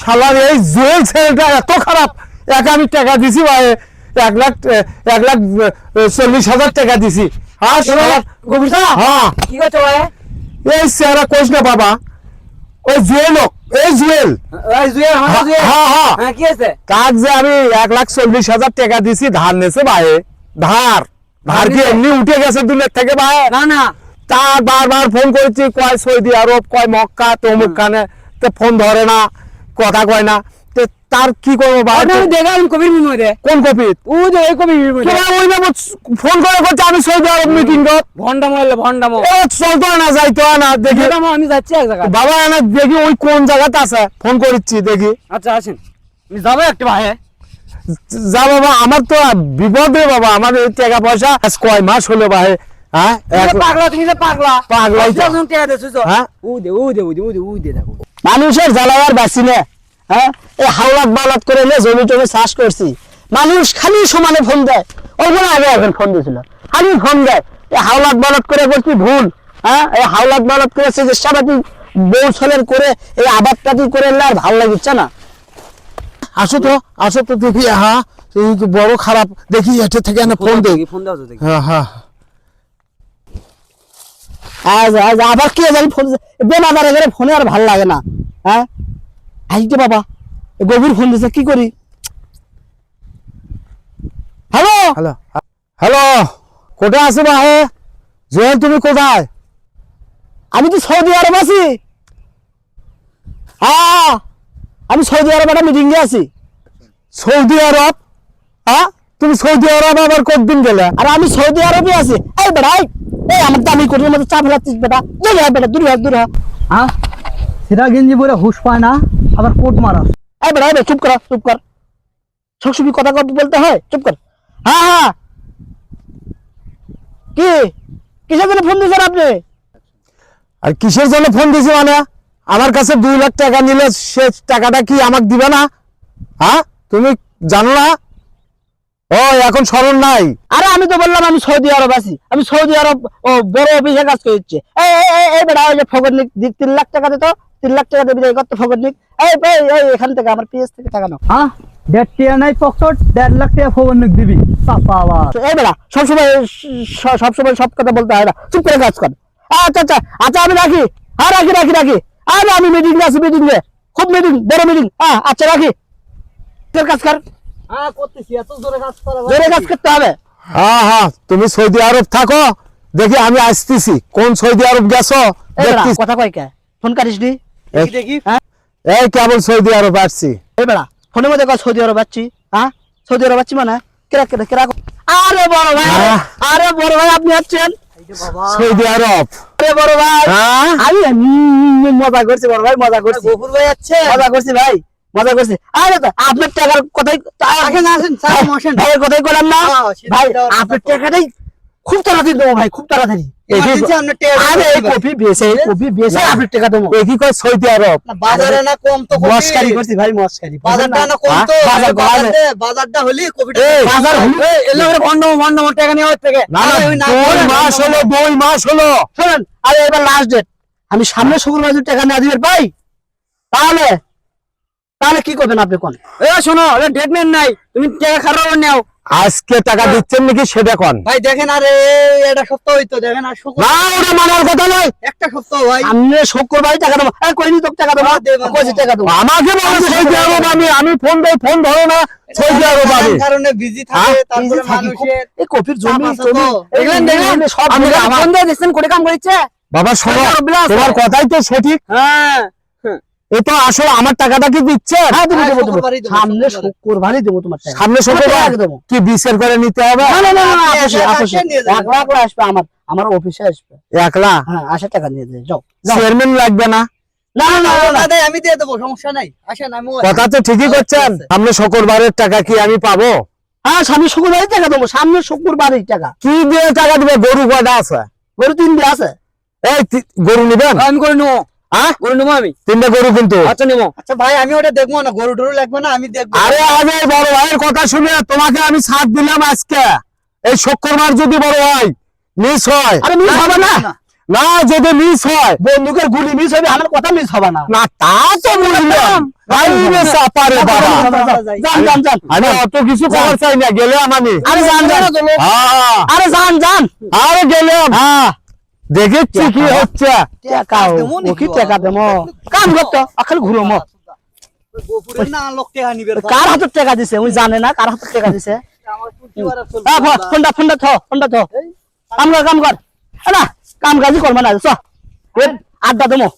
শালার এই জুয়েল ছেলেটা এত খারাপ। এক আমি টাকা দিছি ভাই এক লাখ এক লাখ চল্লিশ হাজার টাকা দিছি। হ্যাঁ। হ্যাঁ এই চেহারা কোষ না বাবা ওই জুয়েল এই জুয়েল। হ্যাঁ, হ্যাঁ, কাক যে আমি এক লাখ চল্লিশ হাজার টাকা দিছি ধার নেছে ভাই ধার। ধার কি এমনি উঠে গেছে দুলের থেকে ভাই? না না। তা বারবার ফোন করেছি কয় সৌদি আরব কয় মক্কা তমুক কানে তো ফোন ধরে না। কথা কয় না। তার কি করব দেখালাম কবির বিমরে কোন কপি ও যে এই কবির ওই ফোন করে করছে আমি সৌদি আরব মিটিং কর ভন্ডামো হলে ভন্ডামো চলতো না যাইতো না দেখি। আমি যাচ্ছি এক জায়গায়। বাবা না দেখি ওই কোন জায়গাতে আছে। ফোন করেছি দেখি। আচ্ছা আসেন। যাব একটা ভাই যা বাবা আমার তো বিপদ রে বাবা। আমার টাকা পয়সা কয় মাস হলো ভাই হ্যাঁ? পাগলা তুমি পাগলা। টেকা দেছো হ্যাঁ? দে দে দে দে দেখো। মানুষের জ্বালাবার বাঁচি না। হ্যাঁ? এই হাওলাত বালাত করে এনে জমি টমি চাষ করছি। মানুষ খালি সমানে ফোন দেয়। আগে এখন ফোন দিয়েছিল। খালি ফোন দেয়। এই হাওলাত বালাত করে করছি ভুল। হ্যাঁ? এই হাওলাত বালাত করে চেষ্টাপাতি বউ ছেলের করে এই করে এলে আর ভালো লাগিচ্ছে না। আসো তো আসো তো দেখি হ্যাঁ বড় খারাপ দেখি এটা থেকে ফোন দে। ফোন দাও দেখি। হ্যাঁ হ্যাঁ। আজ আজ আবার কে জানি ফোন বেমাদারে গেলে ফোনে আর ভালো লাগে না। হ্যাঁ? আইতে বাবা গভীর ফোন দিছে কি করি? হ্যালো? হ্যালো। হ্যালো? কোথায় আছো ভাই জোয়েল তুমি কোথায়? আমি তো সৌদি আরব আছি। হ্যাঁ আমি সৌদি আরব একটা মিটিং এ আছি। Saudi Arab? হ্যাঁ তুমি সৌদি আরব আবার কতদিন গেলে? আর আমি সৌদি আরবে আছি। এই বেটা এই, এই আমার দামি কোটির মধ্যে চা ফেলাচ্ছিস বেটা। দূর হয় বেটা দূর হয় দূর হয় হ্যাঁ সেটা গেঞ্জি পরে হুশ পায় না আবার কোট মারা। এই বেটা, চুপ কর চুপ কর। সবসময় কথা কথা বলতে হয়? চুপ কর। হ্যাঁ হ্যাঁ কি? কিসের জন্য ফোন দিয়েছেন আপনি? আর কিসের জন্য ফোন দিছি মানে? আমার কাছে দুই লাখ টাকা নিলে সে টাকাটা কি আমাকে দিবে না? হ্যাঁ তুমি জানো না? ও এখন স্মরণ নাই। আরে আমি তো বললাম আমি সৌদি আরব আছি। আমি সৌদি আরব ও বড় অফিসে কাজ করছে। এই এই এই এই ওই যে ফগরনিক তিন লাখ টাকা দিত তিন লাখ টাকা দেবে কত ফগরনিক এই এই এই এখান থেকে আমার পিএস থেকে টাকা নাও। হ্যাঁ? দেড় টিয়া নাই পকেট দেড় লাখ টাকা দিবি। এই বেটা সবসময় সবসময় সব কথা বলতে হয় না। চুপ করে কাজ কর। আচ্ছা আচ্ছা আচ্ছা আমি রাখি। হ্যাঁ রাখি রাখি রাখি। আরে আমি মিটিং আছি মিটিং এ। খুব মিটিং বড় মিটিং হ্যাঁ আচ্ছা রাখি। তোর কাজ কর। হ্যাঁ করতেছি এত জোরে কাজ করা জোরে কাজ করতে হবে। হ্যাঁ হ্যাঁ তুমি সৌদি আরব থাকো। দেখি আমি আসতেছি। কোন সৌদি আরব গেছো। কথা কয় কে? ফোন কাটিস নি। এই- দেখি এই কেবল সৌদি আরব আসছি। এই বেড়া ফোনের মধ্যে কয় সৌদি আরব যাচ্ছি হ্যাঁ? সৌদি আরব যাচ্ছি মানে? কেরা কেরা কেরা আরে বড় ভাই আরে বড় ভাই আপনি যাচ্ছেন সৌদি আরব। আরে বড় ভাই। হ্যাঁ? আমি মজা করছি বড় ভাই মজা করছি। গফুর ভাই আছে মজা করছি ভাই মজা করছি। আরে তো আপনার টাকার কথাই আসেন, আসেন, স্যার, আসেন। ভাইয়ের কথাই করলাম না। হ্যাঁ, ভাই আপনার টাকাটাই খুব তাড়াতাড়ি দেবো ভাই খুব তাড়াতাড়ি। দেবো। দেবো আমি সামনে শুক্রবার টাকা না দিবেন ভাই তাহলে তাহলে কি করবেন আপনি কোন? এ শোনো ডেটমেন্ট নাই। তুমি টাকা খারাপ নাও? আজকে টাকা দিচ্ছেন নাকি সেটা কোন? ভাই দেখেন আরে এটা সপ্তাহ হইতো দেখেন আর শুক্র না ওটা মানার কথা নয়। একটা সপ্তাহ ভাই। শুক্রবার টাকা দেবো। এই কইনি তো টাকা দেবো হ্যাঁ, কইছি টাকা দেবো। আমাকে বলে সৌদি আরব আমি আমি ফোন দেই ফোন ধরো না সৌদি আরব আমি। কারণে বিজি থাকে হ্যাঁ, তারপরে মানুষের এই কপির জমি জমি দেখলেন সব আমি ফোন দিয়ে দিচ্ছেন করে কাম করেছে? বাবা শোনো তোমার কথাই তো সঠিক। হ্যাঁ। এ তো আসলে আমার টাকাটা কি দিচ্ছেন হ্যাঁ হ্যাঁ, সামনে দেবো তোমার সামনে শুক্রবার কি বিচার করে নিতে হবে? না না না। এক লাখ আসবে আমার আমার অফিসে আসবে। হ্যাঁ আশা টাকা নিয়ে যাও চেয়ারম্যান লাগবে না? না না না না, না দাদা আমি দিয়ে দেবো সমস্যা নাই। আসেন আমি কথা তো ঠিকই করছেন। সামনে শুক্রবারের টাকা কি আমি পাবো? হ্যাঁ সামনে শুক্রবারই টাকা দেবো সামনে শুক্রবারই টাকা। কি দিয়ে টাকা দিবে? গরু কয়টা আছে? গরু তিন দিয়ে আছে। এই গরু নিবেন? আমি করে নেব। হ্যাঁ করে নেব আমি তিনটা গরু কিন্তু আচ্ছা নেব আচ্ছা ভাই আমি ওটা দেখব না গরু টরু লাগবে না আমি দেখব আরে আগে বড় ভাইয়ের কথা শুনে তোমাকে আমি সাথ দিলাম আজকে এই শুক্রবার যদি বড় ভাই মিস হয় আরে মিস হবে না না যদি মিস হয় বন্দুকের গুলি মিস হবে আমার কথা মিস হবে না না তা তো বুঝলাম ভাই রে চাপারে বাবা যান যান যান আমি অত কিছু খবর চাই না গেলে আমি আরে যান যান হ্যাঁ আরে যান যান আরে গেলাম হ্যাঁ দেখেছি কি হচ্ছে? কি টাকা দেমো কাম করতো আখালি ঘুরো মো। কার হাতে টাকা দিছে? উনি জানে না কার হাতে টাকা দিছে। ফোনটা ফোনটা থ ফোনটা থ। কাম কর কাম কর। না কাম কাজই করবে না চ। আড্ডা দেবো।